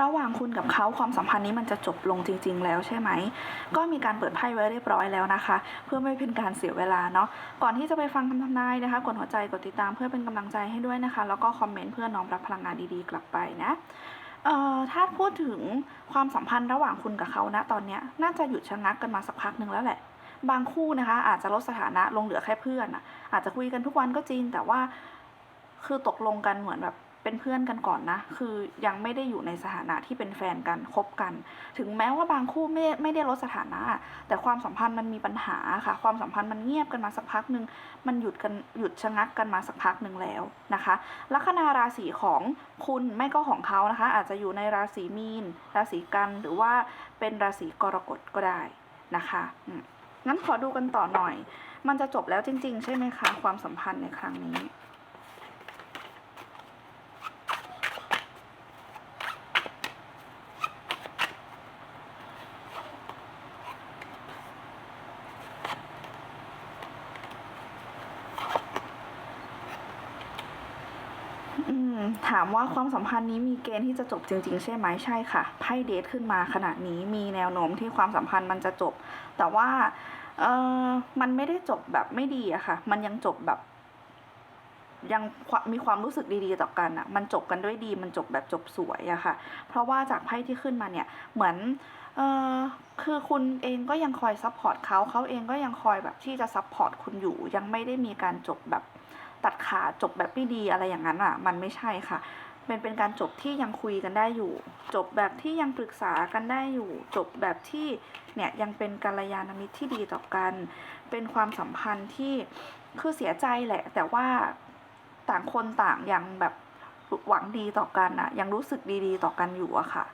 ระหว่างคุณกับเขาความสัมพันธ์นี้มันจะจบลงจริง ๆ แล้วใช่ไหม ก็มีการเปิดไพ่ไว้เรียบร้อยแล้วนะคะ เพื่อไม่เป็นการเสียเวลาเนาะก่อนที่จะไปฟังคำทำนายนะคะ กดหัวใจกดติดตามเพื่อเป็นกำลังใจให้ด้วยนะคะ แล้วก็คอมเมนต์เพื่อน้อมรับพลังงานดีๆ กลับไปนะเอ่อถ้าพูดถึงความสัมพันธ์ระหว่างคุณกับเขานะตอนนี้น่าจะหยุดชะงักกันมาสักพักหนึ่งแล้วแหละบางคู่นะคะอาจจะลดสถานะลงเหลือแค่เพื่อนอะอาจจะคุยกันทุกวันก็จริง แต่ว่าคือตกลงกันเหมือนแบบ เป็นเพื่อนกันก่อนนะ คือยังไม่ได้อยู่ในสถานะที่เป็นแฟนกันคบกัน ถึงแม้ว่าบางคู่ไม่ไม่ได้ลดสถานะ แต่ความสัมพันธ์มันมีปัญหาค่ะ ความสัมพันธ์มันเงียบกันมาสักพักหนึ่งมันหยุดกันหยุดชะงักกันมาสักพักหนึ่งแล้วนะคะ ลัคนาราศีของคุณไม่ก็ของเขานะคะ อาจจะอยู่ในราศีมีน ราศีกันหรือว่าเป็นราศีกรกฎก็ได้นะคะงั้นขอดูกันต่อหน่อย มันจะจบแล้วจริง ๆ ใช่ไหมคะ ความสัมพันธ์ในครั้งนี้ ถามว่าความสัมพันธ์นี้มีเกณฑ์ที่จะจบจริง ๆ ใช่ไหมใช่ค่ะไพ่เดทขึ้นมาขนาดนี้มีแนวโน้มที่ความสัมพันธ์มันจะจบ แต่ว่าเออมันไม่ได้จบแบบไม่ดีอะค่ะ มันยังจบแบบ ยังมมีความรู้สึกดีๆต่อกันอะมันจบกันด้วยดี มันจบแบบจบสวยอะค่ะ เพราะว่าจากไพ่ที่ขึ้นมาเนี่ย เหมือนเออคือคุณเองก็ยังคอยซัพพอร์ตเขาเขาเองก็ยังคอยแบบที่จะซัพพอร์ตคุณอยู่ ยังไม่ได้มีการจบแบบ ตัดขาจบแบบไม่ดีอะไรอย่างนั้นอะ มันไม่ใช่ค่ะเป็นเป็นการจบที่ยังคุยกันได้อยู่ จบแบบที่ยังปรึกษากันได้อยู่ จบแบบที่เนี่ยยังเป็นกัลยาณมิตรที่ดีต่อกัน เป็นความสัมพันธ์ที่คือเสียใจแหละ แต่ว่าต่างคนต่างยังแบบหวังดีต่อกันอะยังรู้สึกดีๆต่อกันอยู่อะค่ะ